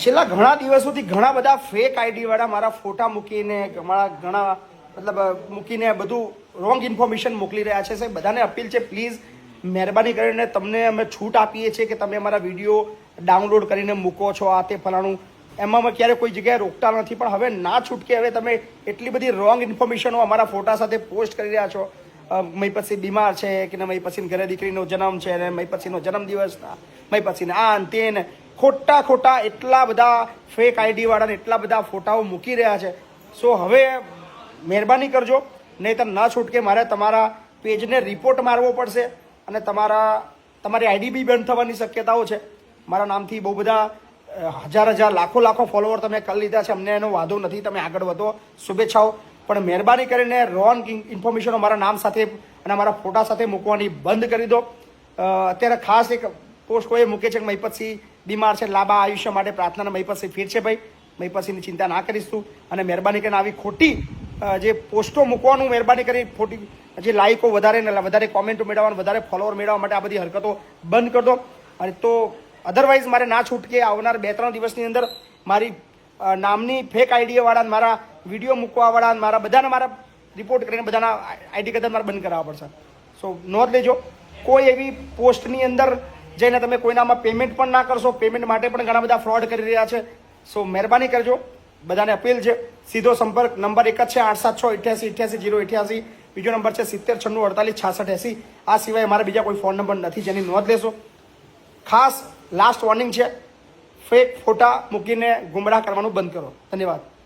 છેલ્લા ઘણા દિવસોથી ઘણા બધા ફેક આઈડીવાળા મારા ફોટા મૂકીને, મારા ઘણા, મતલબ મૂકીને બધું રોંગ ઇન્ફોર્મેશન મોકલી રહ્યા છે. સાહેબ, બધાને અપીલ છે પ્લીઝ મહેરબાની કરીને તમને અમે છૂટ આપીએ છીએ કે તમે અમારા વીડિયો ડાઉનલોડ કરીને મૂકો છો આ તે ફલાણું. એમાં અમે ક્યારે કોઈ જગ્યાએ રોકતા નથી, પણ હવે ના છૂટકે હવે તમે એટલી બધી રોંગ ઇન્ફોર્મેશનો અમારા ફોટા સાથે પોસ્ટ કરી રહ્યા છો. મય પછી બીમાર છે, કે ને, મય પછી ઘરે દીકરીનો જન્મ છે, ને મય પછીનો જન્મદિવસ મય પછી આ ને તે ને. ખોટા ખોટા એટલા બધા ફેક આઈડી વાળાને એટલા બધા ફોટાઓ મૂકી રહ્યા છે. સો હવે મહેરબાની કરજો, નહીંતર ન છૂટકે મારે તમારા પેજને રિપોર્ટ મારવો પડશે અને તમારા, તમારી આઈડી બી બંધ થવાની શક્યતાઓ છે. મારા નામથી બહુ બધા હજાર હજાર, લાખો લાખો ફોલોવર તમે કરી લીધા છે. અમને એનો વાંધો નથી, તમે આગળ વધો. શુભેચ્છાઓ. પણ મહેરબાની કરીને રોંગ ઇન્ફોર્મેશનો મારા નામ સાથે અને મારા ફોટા સાથે મૂકવાની બંધ કરી દો. અત્યારે ખાસ એક પોસ્ટ કોઈ મૂકે છે કે મહીપતસિંહ બીમાર છે, લાંબા આયુષ્ય માટે પ્રાર્થના મહીપતસિંહ ફીર છે ભાઈ. મહીપતસિંહની ચિંતા ના કરીશું અને મહેરબાની કરીને આવી ખોટી જે પોસ્ટો મૂકવાનું મહેરબાની કરી ખોટી, જે લાઇકો વધારે વધારે કોમેન્ટો મેળવવાનું, વધારે ફોલોઅર મેળવવા માટે આ બધી હરકતો બંધ કરી અને તો અધરવાઇઝ મારે ના છૂટકે આવનાર બે ત્રણ દિવસની અંદર મારી નામની ફેક આઈડી મારા વીડિયો મૂકવાવાળાને મારા બધાને મારા રિપોર્ટ કરીને બધાના આઈડી કદાચ મારે બંધ કરાવવા પડશે. સો નોંધ લેજો. કોઈ એવી પોસ્ટની અંદર જઈને તમે કોઈનામાં પેમેન્ટ પણ ના કરશો. પેમેન્ટ માટે પણ ઘણા બધા ફ્રોડ કરી રહ્યા છે. સો મહેરબાની કરજો. બધાને અપીલ છે. સીધો સંપર્ક નંબર એક જ છે, આઠ સાત છ, અઠ્યાસી અઠ્યાસી, જીરો, અઠ્યાસી. બીજો નંબર છે, સિત્તેર, છન્નું, અડતાલીસ, છાસઠ, એસી. આ સિવાય મારા બીજા કોઈ ફોન નંબર નથી, જેની નોંધ લેશો. ખાસ લાસ્ટ વોર્નિંગ છે. ફેક ફોટા મૂકીને ગુમરાહ કરવાનું બંધ કરો. ધન્યવાદ.